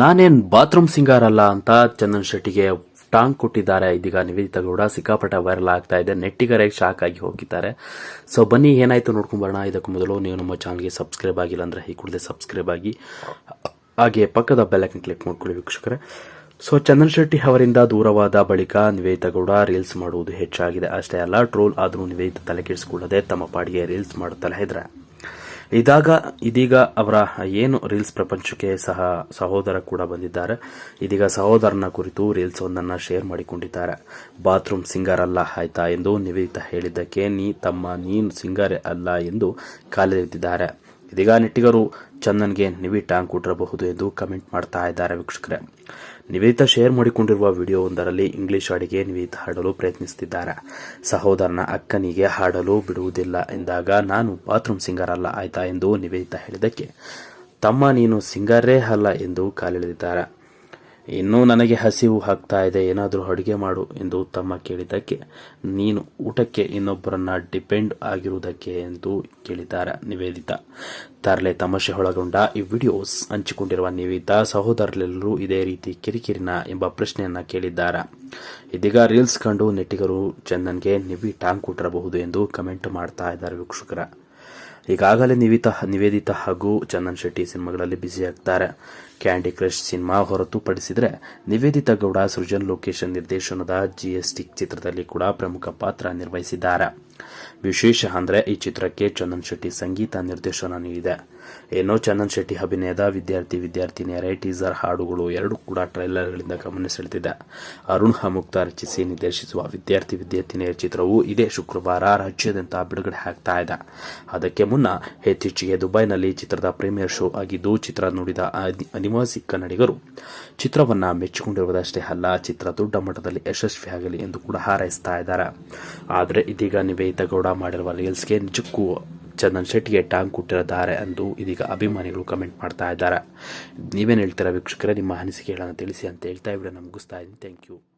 ನಾನೇನ್ bathroom singer ಅಲ್ಲ ಅಂತ ಚಂದನ್ ಶೆಟ್ಟಿಗೆ ಟಾಂಗ್ ಕೊಟ್ಟಿದ್ದಾರೆ. ಇದೀಗ ನಿವೇದಿತಾ ಗೌಡ ಸಿಕ್ಕಾಪಟ್ಟೆ ವೈರಲ್ ಆಗ್ತಾ ಇದೆ. ನೆಟ್ಟಿಗರಾಗಿ ಶಾಕ್ ಆಗಿ ಹೋಗಿದ್ದಾರೆ. ಸೊ ಬನ್ನಿ, ಏನಾಯ್ತು ನೋಡ್ಕೊಂಡ್ ಬರೋಣ. ಇದಕ್ಕೂ ಮೊದಲು ನೀವು ನಮ್ಮ ಚಾನಲ್ಗೆ ಸಬ್ಸ್ಕ್ರೈಬ್ ಆಗಿಲ್ಲ ಅಂದ್ರೆ ಈ ಕೂಡಲೇ ಸಬ್ಸ್ಕ್ರೈಬ್ ಆಗಿ, ಹಾಗೆ ಪಕ್ಕದ ಬೆಲ್ಲೈಕನ್ ಕ್ಲಿಕ್ ಮಾಡ್ಕೊಳ್ಳಿ ವೀಕ್ಷಕರೇ. ಸೊ ಚಂದನ್ ಶೆಟ್ಟಿ ಅವರಿಂದ ದೂರವಾದ ಬಳಿಕ ನಿವೇದಿತಾ ಗೌಡ ರೀಲ್ಸ್ ಮಾಡುವುದು ಹೆಚ್ಚಾಗಿದೆ. ಅಷ್ಟೇ ಅಲ್ಲ ಟ್ರೋಲ್ ಆದರೂ ನಿವೇದಿತ ತಲೆ ಕೆಡಿಸಿಕೊಳ್ಳದೆ ತಮ್ಮ ಪಾಡಿಗೆ ರೀಲ್ಸ್ ಮಾಡುತ್ತಲೇ ಇದ್ರೆ ಇದಾಗ ಇದೀಗ ಅವರ ಏನು ರೀಲ್ಸ್ ಪ್ರಪಂಚಕ್ಕೆ ಸಹ ಸಹೋದರ ಕೂಡ ಬಂದಿದ್ದಾರೆ. ಇದೀಗ ಸಹೋದರನ ಕುರಿತು ರೀಲ್ಸ್ ಒಂದನ್ನು ಶೇರ್ ಮಾಡಿಕೊಂಡಿದ್ದಾರೆ. ಬಾತ್ರೂಮ್ ಸಿಂಗರ್ ಅಲ್ಲ ಆಯ್ತಾ ಎಂದು ನಿವೇದಿತ ಹೇಳಿದ್ದಕ್ಕೆ ನೀ ತಮ್ಮ ನೀನು ಸಿಂಗರ್ ಅಲ್ಲ ಎಂದು ಕಾಲಿದ್ದಿದ್ದಾರೆ ಇದೀಗ ನೆಟ್ಟಿಗರು ಚಂದನ್ಗೆ ನಿವಿ ಟ್ಯಾಂಕ್ ಕೊಟ್ಟಿರಬಹುದು ಎಂದು ಕಮೆಂಟ್ ಮಾಡ್ತಾ ಇದ್ದಾರೆ ವೀಕ್ಷಕರೇ. ನಿವೇದಿತಾ ಶೇರ್ ಮಾಡಿಕೊಂಡಿರುವ ವಿಡಿಯೋ ಒಂದರಲ್ಲಿ ಇಂಗ್ಲಿಷ್ ಹಾಡಿಗೆ ನಿವೇದಿತಾ ಹಾಡಲು ಪ್ರಯತ್ನಿಸುತ್ತಿದ್ದಾರೆ. ಸಹೋದರನ ಅಕ್ಕನಿಗೆ ಹಾಡಲು ಬಿಡುವುದಿಲ್ಲ ಎಂದಾಗ, ನಾನು ಬಾತ್ರೂಮ್ ಸಿಂಗರ್ ಅಲ್ಲ, ಆಯ್ತಾ? ಎಂದು ನಿವೇದಿತಾ ಹೇಳಿದ್ದಕ್ಕೆ, ತಮ್ಮ ನೀನು ಸಿಂಗರೇ ಅಲ್ಲ ಎಂದು ಕಾಲೆಳೆದಿದ್ದಾರೆ. ಇನ್ನೂ ನನಗೆ ಹಸಿವು ಹಾಕ್ತಾ ಇದೆ, ಏನಾದರೂ ಅಡುಗೆ ಮಾಡು ಎಂದು ತಮ್ಮ ಕೇಳಿದ್ದಕ್ಕೆ ನೀನು ಊಟಕ್ಕೆ ಇನ್ನೊಬ್ಬರನ್ನ ಡಿಪೆಂಡ್ ಆಗಿರುವುದಕ್ಕೆ ಎಂದು ಕೇಳಿದ್ದಾರೆ ನಿವೇದಿತಾ. ತರಲೆ ತಮಾಷೆ ಒಳಗೊಂಡ ಈ ವಿಡಿಯೋಸ್ ಹಂಚಿಕೊಂಡಿರುವ ನಿವೇದಿತಾ ಸಹೋದರರೆಲ್ಲರೂ ಇದೇ ರೀತಿ ಕಿರಿಕಿರಿನ ಎಂಬ ಪ್ರಶ್ನೆಯನ್ನ ಕೇಳಿದ್ದಾರೆ. ಇದೀಗ ರೀಲ್ಸ್ ಕಂಡು ನೆಟ್ಟಿಗರು ಚಂದನ್ಗೆ ನಿವಿ ಟಾಂಗ್ ಕೊಟ್ಟಿರಬಹುದು ಎಂದು ಕಮೆಂಟ್ ಮಾಡ್ತಾ ಇದ್ದಾರೆ ವೀಕ್ಷಕರ. ಈಗಾಗಲೇ ನಿವಿತ, ನಿವೇದಿತ ಹಾಗೂ ಚಂದನ್ ಶೆಟ್ಟಿ ಸಿನಿಮಾಗಳಲ್ಲಿ ಬ್ಯುಸಿ ಆಗ್ತಾರೆ. ಕ್ಯಾಂಡಿ ಕ್ರಶ್ ಸಿನಿಮಾ ಹೊರತುಪಡಿಸಿದರೆ ನಿವೇದಿತ ಗೌಡ ಸೃಜನ್ ಲೋಕೇಶನ್ ನಿರ್ದೇಶನದ ಜಿಎಸ್ಟಿ ಚಿತ್ರದಲ್ಲಿ ಕೂಡ ಪ್ರಮುಖ ಪಾತ್ರ ನಿರ್ವಹಿಸಿದ್ದಾರೆ. ವಿಶೇಷ ಅಂದರೆ ಈ ಚಿತ್ರಕ್ಕೆ ಚಂದನ್ ಶೆಟ್ಟಿ ಸಂಗೀತ ನಿರ್ದೇಶನ ನೀಡಿದೆ. ಏನೋ ಚಂದನ್ ಶೆಟ್ಟಿ ಅಭಿನಯದ ವಿದ್ಯಾರ್ಥಿ ವಿದ್ಯಾರ್ಥಿನಿಯರೇ ಟೀಸರ್ ಹಾಡುಗಳು ಎರಡು ಕೂಡ ಟ್ರೈಲರ್ಗಳಿಂದ ಗಮನ ಸೆಳೆದಿದೆ ಅರುಣ್ ಮುಕ್ತ ರಚಿಸಿ ನಿರ್ದೇಶಿಸುವ ವಿದ್ಯಾರ್ಥಿ ವಿದ್ಯಾರ್ಥಿನಿಯರ ಚಿತ್ರವು ಇದೇ ಶುಕ್ರವಾರ ರಾಜ್ಯಾದ್ಯಂತ ಬಿಡುಗಡೆ ಆಗ್ತಾ ಇದೆ. ಅದಕ್ಕೆ ಮುನ್ನ ಇತ್ತೀಚೆಗೆ ದುಬೈನಲ್ಲಿ ಚಿತ್ರದ ಪ್ರೀಮಿಯರ್ ಶೋ ಆಗಿದ್ದು ಚಿತ್ರ ನೋಡಿದ ಅನಿ- ಅನಿವಾಸಿ ಕನ್ನಡಿಗರು ಚಿತ್ರವನ್ನ ಮೆಚ್ಚಿಕೊಂಡಿರುವುದಷ್ಟೇ ಅಲ್ಲ, ಚಿತ್ರ ದೊಡ್ಡ ಮಟ್ಟದಲ್ಲಿ ಯಶಸ್ವಿಯಾಗಲಿ ಎಂದು ಕೂಡ ಹಾರೈಸ್ತಾ ಇದ್ದಾರೆ. ಆದರೆ ಇದೀಗ ನಿವೇದಿತಾ ಗೌಡ ಮಾಡಿರುವ ರೀಲ್ಸ್ಗೆ ನಿಜಕ್ಕೂ ಚಂದನ್ ಶೆಟ್ಟಿಗೆ ಟಾಂಗ್ ಕೊಟ್ಟಿದ್ದಾರೆ ಎಂದು ಇದೀಗ ಅಭಿಮಾನಿಗಳು ಕಮೆಂಟ್ ಮಾಡ್ತಾ ಇದ್ದಾರೆ. ನೀವೇನು ಹೇಳ್ತೀರಾ ವೀಕ್ಷಕರೇ? ನಿಮ್ಮ ಅನಿಸಿಕೆಗಳನ್ನು ತಿಳಿಸಿ ಅಂತ ಹೇಳ್ತಾ ವಿಡಿಯೋನ ಮುಗಿಸ್ತಾ ಇದ್ದೀನಿ. Thank you.